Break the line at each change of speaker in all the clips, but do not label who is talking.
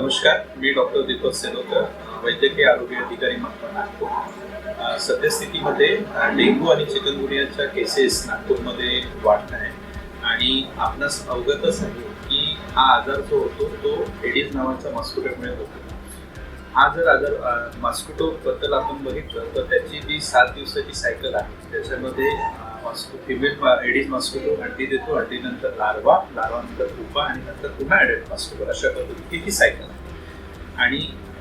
नमस्कार मी डॉक्टर दीपक सेनोकर वैद्यकीय आरोग्य अधिकारी म्हणून नागपूर. सद्यस्थितीमध्ये अ, डेंग्यू आणि चिकनगुनियाच्या केसेस नागपूरमध्ये वाढत आहे. आणि आपणास अवगतच आहे की हा आजार जो होतो तो एडिस नावाच्या मॉस्किटोमुळे होतो. हा जर आजार मॉस्किटो बद्दल आपण बघितलं तर त्याची जी सात दिवसाची सायकल आहे त्याच्यामध्ये मॉस्को फिमेल एडिस मॉस्किटो अंडी देतो अंडीनंतर लार्वा लार्वा नंतर पुपा आणि नंतर पुन्हा ॲडल्ट मॉस्किटो अशा पद्धतीची ही सायकल आहे. आणि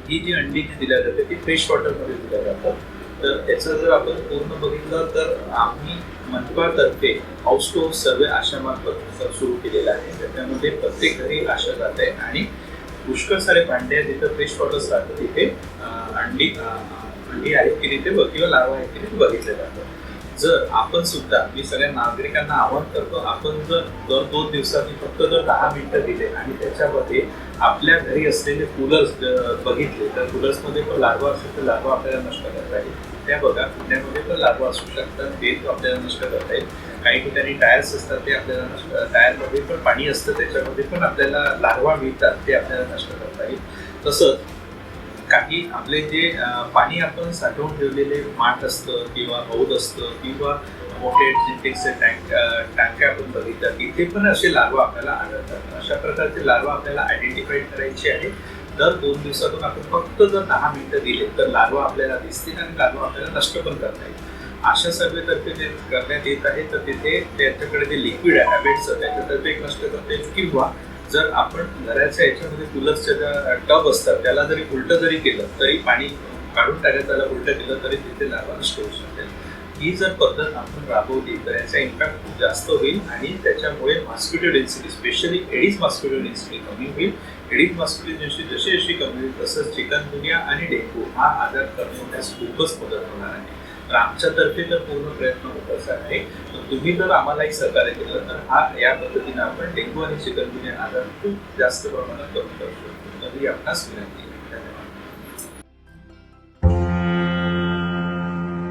ही जी अंडी जी दिल्या जाते ती फ्रेश वॉटरमध्ये दिल्या जातात. तर त्याचं जर आपण पूर्ण बघितलं तर आम्ही मनपातर्फे हाऊस टू हाऊस सर्वे आशामार्फत सुरू केलेला आहे. त्याच्यामध्ये प्रत्येक घरी आशा जात आहे आणि पुष्कळ सारे भांडे आहेत जिथं फ्रेश वॉटर्स राहतं तिथे अंडी अंडी आहेत की तिथे किंवा लावा आहेत की तिथे बघितलं जातं जर आपण सुद्धा मी सगळ्या नागरिकांना आवाहन करतो आपण जर दर दोन दिवसांनी फक्त जर दहा मिनिटं दिले आणि त्याच्यामध्ये आपल्या घरी असलेले कूलर्स बघितले तर कूलर्समध्ये पण लार्वा असेल तर लागवा आपल्याला नष्ट करता येईल. त्या बघा कुठल्यामध्ये पण लागवा असू शकतात ते आपल्याला नष्ट करता येईल. काही ठिकाणी टायर्स असतात ते आपल्याला नष्ट टायरमध्ये पण पाणी असतं त्याच्यामध्ये पण आपल्याला लागवा मिळतात ते आपल्याला नष्ट करता येईल. तसंच काही आपले जे पाणी आपण साठवून ठेवलेले माठ असतं किंवा हौद असतं किंवा मोठे सिंटेक्सचे टँक टँके आपण बघितलं तिथे पण असे लार्वा आपल्याला आढळतात. अशा प्रकारचे लार्वा आपल्याला आयडेंटिफाईड करायचे आहे दर दोन दिवसातून आपण फक्त जर दहा मिनटं दिले तर लार्वा आपल्याला दिसतील आणि लार्वा आपल्याला नष्ट पण करता येईल. अशा सर्वेतर्फे जे करण्यात येत आहे तर तिथे त्याच्याकडे जे लिक्विड आहे हॅबिट्स त्याच्यातर्फे नष्ट करता येईल किंवा जर आपण घराच्या याच्यामध्ये तुलसच्या ज्या टब असतात त्याला जरी उलटं जरी केलं तरी पाणी काढून टाकायचं त्याला उलटं केलं तरी तिथे लार्वा नष्ट होऊ शकते ही जर पद्धत आपण राबवली तर याचा इम्पॅक्ट खूप जास्त होईल आणि त्याच्यामुळे mosquito density specially Aedes mosquito density कमी होईल. एडीज मॉस्किटो डेन्सिटी जशी जशी कमी होईल तसंच चिकनगुनिया आणि डेंगू हा आजार कमी होण्यास खूपच मदत होणार आहे. तर आमच्यातर्फे तर पूर्ण प्रयत्न होतच आहे तर तुम्ही जर आम्हालाही सहकार्य केलं तर हा या पद्धतीने आपण डेंग्यू आणि चिकनगुन्या आजार खूप जास्त प्रमाणात कमी करू शकतो. तरी आपणास विनंती